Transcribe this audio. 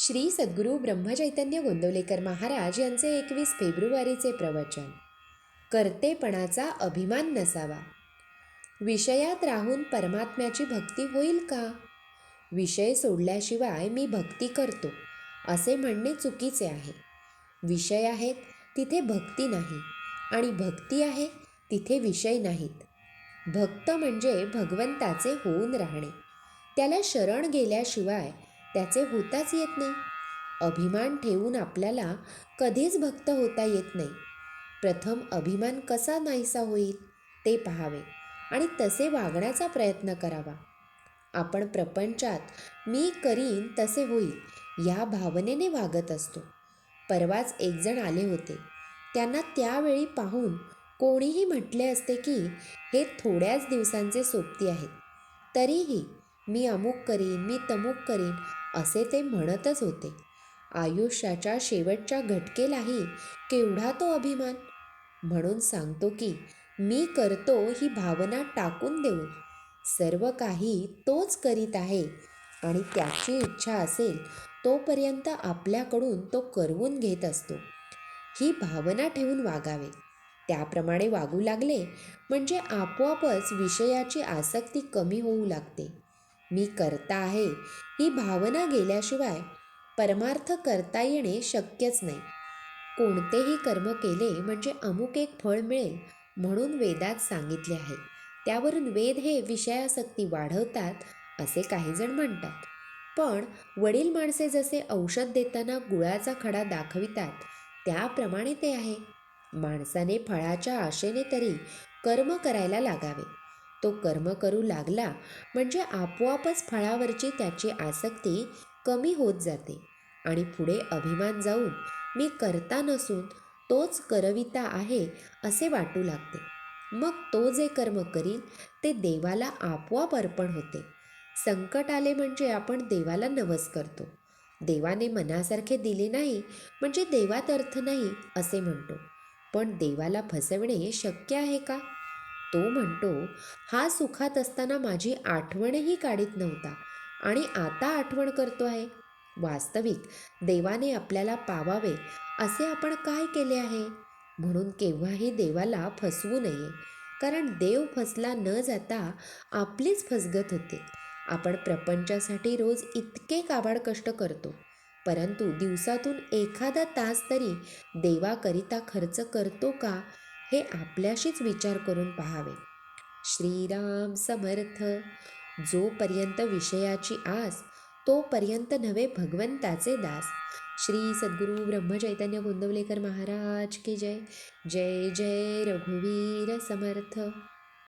श्री सद्गुरू ब्रह्मचैतन्य गोंदवलेकर महाराज यांचे एकवीस फेब्रुवारीचे प्रवचन. कर्तेपणाचा अभिमान नसावा. विषयात राहून परमात्म्याची भक्ती होईल का? विषय सोडल्याशिवाय मी भक्ती करतो असे म्हणणे चुकीचे आहे. विषय आहेत तिथे भक्ती नाही आणि भक्ती आहे तिथे विषय नाहीत. भक्त म्हणजे भगवंताचे होऊन राहणे. त्याला शरण गेल्याशिवाय त्याचे होताच येत नाही. अभिमान ठेवून आपल्याला कधीच भक्त होता येत नाही. प्रथम अभिमान कसा नाहीसा होईल ते पाहावे आणि तसे वागण्याचा प्रयत्न करावा. आपण प्रपंचात मी करीन तसे होईल या भावनेने वागत असतो. परवाच एकजण आले होते. त्यांना त्यावेळी पाहून कोणीही म्हटले असते की हे थोड्याच दिवसांचे सोबती आहेत. तरीही मी अमुक करीन मी तमुक करीन असे ते म्हणतच होते. आयुष्याच्या शेवटच्या घटकेलाही केवढा तो अभिमान? म्हणून सांगतो की मी करतो ही भावना टाकून देऊन. सर्व काही तोच करीत आहे आणि त्याची इच्छा असेल तोपर्यंत आपल्याकडून तो करवून घेत असतो. ही भावना ठेवून वागावे. त्याप्रमाणे वागू लागले म्हणजे आपोआपच विषयाची आसक्ती कमी होऊ लागते. मी करता आहे. ही भावना गेल्याशिवाय परमार्थ करता येणे शक्यच नाही. कोणतेही कर्म केले म्हणजे अमुक एक फळ मिळेल म्हणून वेदात सांगितले आहे. त्यावरून वेद हे विषयासक्ती वाढवतात असे काहीजण म्हणतात. पण वडील माणसे जसे औषध देताना गुळाचा खडा दाखवितात त्याप्रमाणे ते आहे. माणसाने फळाच्या आशेने तरी कर्म करायला लागावे. तो कर्म करू लागला म्हणजे आपोआपच फळावरची त्याची आसक्ती कमी होत जाते. आणि पुढे अभिमान जाऊन मी करता नसून तोच करविता आहे असे वाटू लागते. मग तो जे कर्म करील ते देवाला आपोआप अर्पण होते. संकट आले म्हणजे आपण देवाला नवस करतो. देवाने मनासारखे दिले नाही म्हणजे देवात अर्थ नाही असे म्हणतो. पण देवाला फसवणे शक्य आहे का? तो म्हणतो हा सुखात असताना माझी आठवणही काढीत नव्हता. आणि आता आठवण करतो आहे. वास्तविक देवाने आपल्याला पावावे असे आपण काय केले आहे? म्हणून केव्हाही देवाला फसवू नये. कारण देव फसला न जाता आपलीच फसगत होते. आपण प्रपंचासाठी रोज इतके काबाड कष्ट करतो. परंतु दिवसातून एखादा तास तरी देवाकरिता खर्च करतो का? हे आपल्याशीच विचार करून पहावे. श्रीराम समर्थ जोपर्यंत विषयाची आस तोपर्यंत नव्हे भगवंताचे दास. श्री सद्गुरू ब्रह्मचैतन्य गोंदवलेकर महाराज की जय. जय जय रघुवीर समर्थ.